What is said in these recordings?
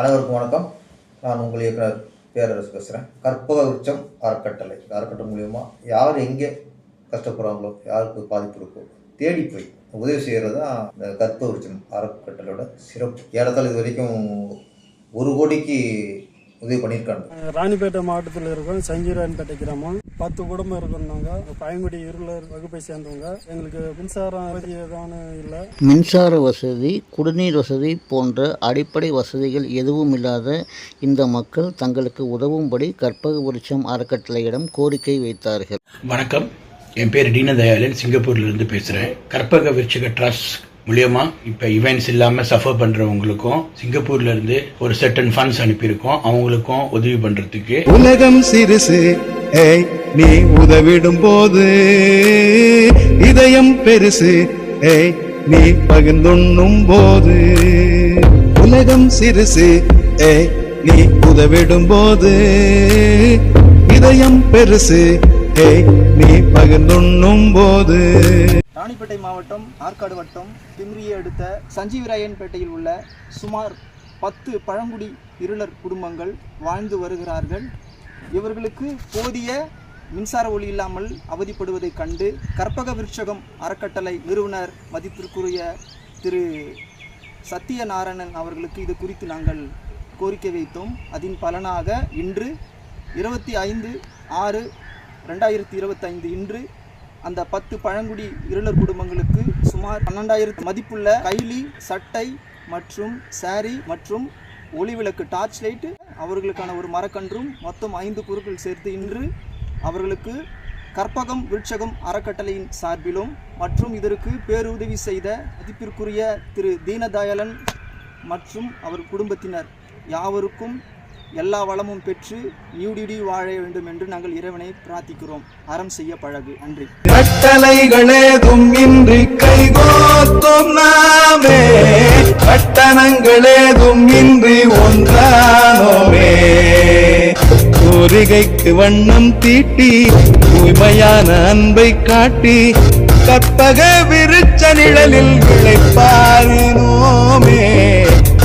அனைவருக்கும் வணக்கம். நான் உங்கள் இயக்குனர் பேரரசு பேசுகிறேன் கற்பக உச்சம் அறக்கட்டளை. அறக்கட்டளை மூலியமா யார் எங்கே கஷ்டப்படுறாங்களோ யாருக்கு பாதிப்பு இருக்கோ தேடி போய் உதவி செய்கிறது தான் இந்த கற்பக உச்சம் அறக்கட்டளையோட சிறப்பு. ஏறத்தாழ இது வரைக்கும் ஒரு கோடிக்கு உதவி பண்ணியிருக்காங்க. ராணிப்பேட்டை மாவட்டத்தில் இருக்கோம் சஞ்சீராயன்பேட்டை கிராமம். பத்து குடும்பம் இருக்கோம் நாங்கள் பயங்குடி இருளர் வகுப்பை சேர்ந்தவங்க. எங்களுக்கு மின்சாரம் வசதி எதானு இல்லை. மின்சார வசதி குடிநீர் வசதி போன்ற அடிப்படை வசதிகள் எதுவும் இல்லாத இந்த மக்கள் தங்களுக்கு உதவும்படி கற்பக விருட்சம் அறக்கட்டளையிடம் கோரிக்கை வைத்தார்கள். வணக்கம். என் பேர் தீனதயாளன். சிங்கப்பூர்லேருந்து பேசுகிறேன் கற்பக விருச்சிக ட்ரஸ்ட் மூலியமா இப்போ இவெண்ட்ஸ் இல்லாமல் சஃபர் பண்ணுறவங்களுக்கும் சிங்கப்பூர்லேருந்து ஒரு செட்டன் ஃபண்ட்ஸ் அனுப்பியிருக்கோம். அவங்களுக்கும் உதவி பண்ணுறதுக்கு உலகம் சிறுசு ஏய் நீ உதவிடும் போது இதயம் பெருசு ஏய் நீ பகிர்ந்துண்ணும் போது உலகம் சிறுசு ஏய் நீ உதவிடும் போது இதயம் பெருசு ஏய் நீ பகிர்ந்துண்ணும் போது ராணிப்பேட்டை மாவட்டம் ஆற்காடு வட்டம் திமிரியை அடுத்த சஞ்சீவிராயன்பேட்டையில் உள்ள சுமார் பத்து பழங்குடி இருளர் குடும்பங்கள் வாழ்ந்து வருகிறார்கள். இவர்களுக்கு போதிய மின்சார ஒளி இல்லாமல் அவதிப்படுவதைக் கண்டு கற்பக விருட்சகம் அறக்கட்டளை நிறுவனர் மதிப்பிற்குரிய திரு. சத்தியநாராயணன் அவர்களுக்கு இது குறித்து நாங்கள் கோரிக்கை வைத்தோம். அதன் பலனாக இன்று இருபத்தி ஐந்து ஆறு ரெண்டாயிரத்தி இருபத்தைந்து இன்று அந்த பத்து பழங்குடி இருளர் குடும்பங்களுக்கு சுமார் பன்னெண்டாயிரத்து மதிப்புள்ள கைலி சட்டை மற்றும் சாரி மற்றும் ஒளிவிளக்கு டார்ச் லைட்டு அவர்களுக்கான ஒரு மரக்கன்றும் மொத்தம் ஐந்து பொருட்கள் சேர்த்து இன்று அவர்களுக்கு கற்பகம் விருட்சகம் அறக்கட்டளையின் சார்பிலும் மற்றும் இதற்கு பேருதவி செய்த மதிப்பிற்குரிய திரு தீனதயாளன் மற்றும் அவர் குடும்பத்தினர் யாவருக்கும் எல்லா வளமும் பெற்று நீடிடி வாழ வேண்டும் என்று நாங்கள் இறைவனை பிரார்த்திக்கிறோம். அறம் செய்ய பழகு. நன்றி. கட்டளைகளேதும் இன்றி கைகோத்தும் நாமே. கட்டணங்களேதும் இன்றி ஒன்றானோமே. கோரிகைக்கு வண்ணம் தீட்டி தூய்மையான அன்பை காட்டி கற்பக விருச்ச நிழலில் விளைப்பாரினோமே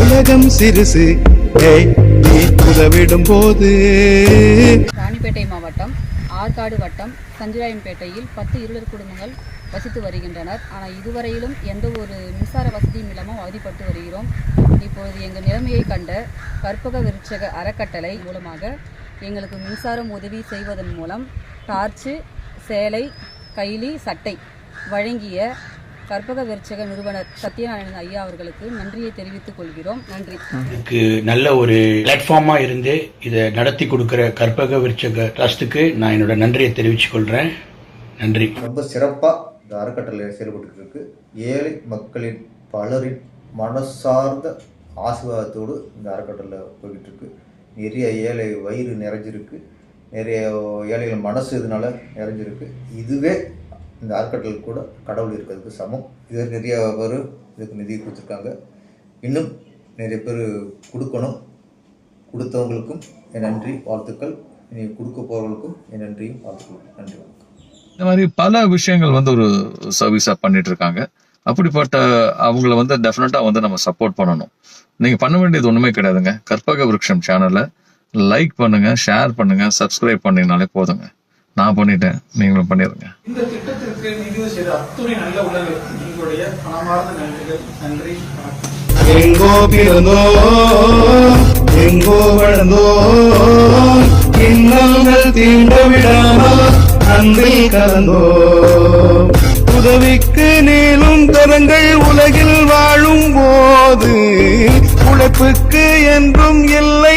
உலகம் சிறுசு ஏய் நீ உதவிடும் போது. ராணிப்பேட்டை மாவட்டம் ஆற்காடு வட்டம் சஞ்சிராயன்பேட்டையில் பத்து இருளர் குடும்பங்கள் வசித்து வருகின்றனர். ஆனால் இதுவரையிலும் எந்த ஒரு மின்சார வசதியும் இல்லாமல் அவதிப்பட்டு வருகிறோம். இப்பொழுது எங்கள் நிலைமையை கண்ட கற்பக விருட்சக அறக்கட்டளை மூலமாக எங்களுக்கு மின்சாரம் உதவி செய்வதன் மூலம் டார்ச்சு சேலை கைலி சட்டை வழங்கிய கற்பக விருட்சக நிறுவனர் சத்யநாராயணன் ஐயா அவர்களுக்கு நன்றியை தெரிவித்துக் கொள்கிறோம். நன்றி. இதுக்கு நல்ல ஒரு பிளாட்ஃபார்மா இருந்து இதை நடத்தி கொடுக்குற கற்பக விருட்சக ட்ரஸ்ட்டுக்கு நான் என்னோட நன்றியை தெரிவித்துக் கொள்கிறேன் நன்றி. ரொம்ப சிறப்பாக இந்த அறக்கட்டளை செயல்பட்டு இருக்கு. ஏழை மக்களின் பலரின் மனசார்ந்த ஆசீர்வாதத்தோடு இந்த அறக்கட்டளை போய்கிட்டு இருக்கு. நிறைய ஏழை வயிறு நிறைஞ்சிருக்கு. நிறைய ஏழைகள் மனசு இதனால நிறைஞ்சிருக்கு. இதுவே இந்த அறக்கட்டளை கூட கடவுள் இருக்கிறதுக்கு சமம். இது நிறைய பேர் இதுக்கு நிதி கொடுத்துருக்காங்க. இன்னும் நிறைய பேர் கொடுக்கணும். கொடுத்தவங்களுக்கும் என் நன்றி வாழ்த்துக்கள். இனி கொடுக்க போகிறவங்களுக்கும் என் நன்றியும் வாழ்த்துக்கள் நன்றி வணக்கம். இந்த மாதிரி பல விஷயங்கள் வந்து ஒரு சர்வீஸா பண்ணிட்டு இருக்காங்க அப்படிப்பட்ட அவங்கள வந்து டெஃபினட்டா வந்து நம்ம சப்போர்ட் பண்ணணும். நீங்க பண்ண வேண்டியது ஒண்ணுமே கிடையாதுங்க. கற்பக விருட்சம் சேனலை லைக் பண்ணுங்க ஷேர் பண்ணுங்க சப்ஸ்கிரைப் பண்ணீங்கனாலே போதுங்க. நான் பண்ணிட்டேன். நீங்களும் பண்ணிடுங்க இந்த திட்டத்திற்கு நிதி செய்த அத்துணை நல்ல உள்ளங்களுக்கு உங்களுடைய மனமார்ந்த நன்றிகள். நன்றி. எங்கோ பிறந்தோ எங்கோ வளர்ந்தோ இன்னல்கள் தீண்ட விடாமல் அன்பில் கலந்தோ. உதவிக்கு நீளும் கரங்கள் உலகில் வாழும் போது உழைப்புக்கு என்றும் இல்லை